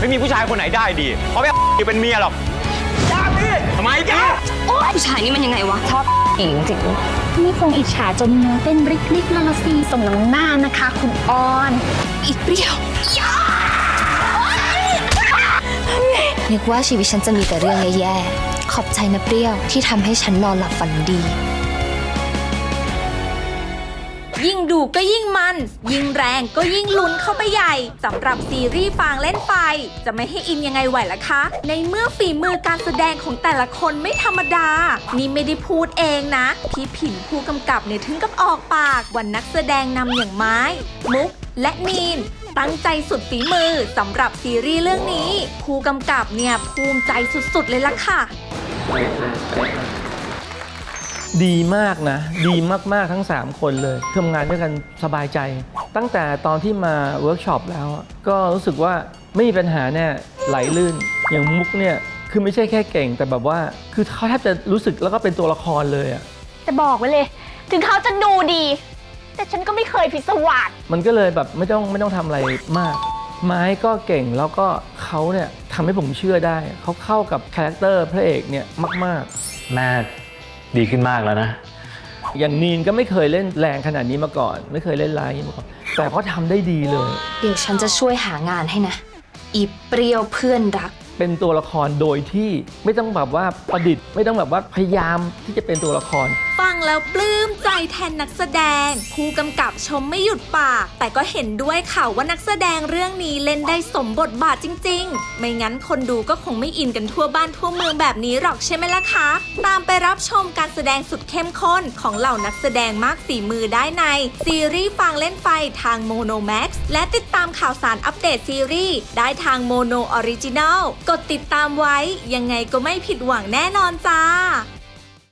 ไม่มีผู้ชายคนไหนได้ดี เพราะไม่เป็นเมียหรอกจ้าพี่ทำไมจ้าผู้ชายนี่มันยังไงวะ ชอบหญิงจริงนี่คงอิจฉาจนเนื้อเต้นริกริกละละซีสมน้ำหน้านะคะ คุณออนอีเปรี้ยวนึกว่าชีวิตฉันจะมีแต่เรื่องแย่ๆ ขอบใจนะเปรี้ยวที่ทำให้ฉันนอนหลับฝันดี ยิ่งดูก็ยิ่งมัน ยิ่งแรงก็ยิ่งลุ้นเข้าไปใหญ่สำหรับซีรีส์ฟางเล่นไฟ จะไม่ให้อินยังไงไหวล่ะคะ ในเมื่อฝีมือการแสดงของแต่ละคนไม่ธรรมดา นี่ไม่ได้พูดเองนะ พี่ผินผู้กำกับเนี่ยถึงกับออกปากวันนักแสดงนำอย่างไม้ มุกและนีนตั้งใจสุดฝีมือสำหรับซีรีส์เรื่องนี้ ผู้กำกับเนี่ยภูมิใจสุดๆเลยล่ะค่ะ ดีมากนะ ดีมาก ๆ ทั้ง 3 คนเลยทำงานด้วยกันสบายใจ ตั้งแต่ตอนที่มาเวิร์กช็อปแล้วอะก็รู้สึกว่าไม่มีปัญหาแน่ไหลลื่น อย่างมุกเนี่ย คือไม่ใช่แค่เก่ง แต่แบบว่า คือเขาแทบจะรู้สึกแล้วก็เป็นตัวละครเลยอะจะบอกไว้เลย ถึงเขาจะดูดี แต่ฉันก็ไม่เคยผิดสวัสดมันก็เลยแบบไม่ต้องไม่ต้องทำอะไรมาก ไม้ก็เก่งแล้วก็เขาเนี่ยทำให้ผมเชื่อได้ เขาเข้ากับคาแรคเตอร์พระเอกเนี่ยมากๆแม่ ดีขึ้นมากแล้วนะ อย่างนีนก็ไม่เคยเล่นแรงขนาดนี้มาก่อน ไม่เคยเล่นร้ายอย่างนี้มาก่อนแต่เขาทำได้ดีเลย เดี๋ยวฉันจะช่วยหางานให้นะ อีเปรี้ยวเพื่อนรัก เป็นตัวละครโดยที่ไม่ต้องแบบว่าประดิษฐ์ ไม่ต้องแบบว่าพยายามที่จะเป็นตัวละคร ฟังแล้วปลื้มใจแทนนักแสดง ผู้กำกับชมไม่หยุดปาก แต่ก็เห็นด้วยค่ะว่านักแสดงเรื่องนี้เล่นได้สมบทบาทจริง ๆ ไม่งั้นคนดูก็คงไม่อินกันทั่วบ้านทั่วเมืองแบบนี้หรอกใช่ไหมล่ะคะ ตามไปรับชมการแสดงสุดเข้มข้นของเหล่านักแสดงมากฝีมือได้ใน ซีรีส์ฟังเล่นไฟทางโมโนแม็กซ์และติดตามข่าวสารอัปเดตซีรีส์ได้ทางโมโนออริจินัลกดติดตามไว้ ยังไงก็ไม่ผิดหวังแน่นอนจ้า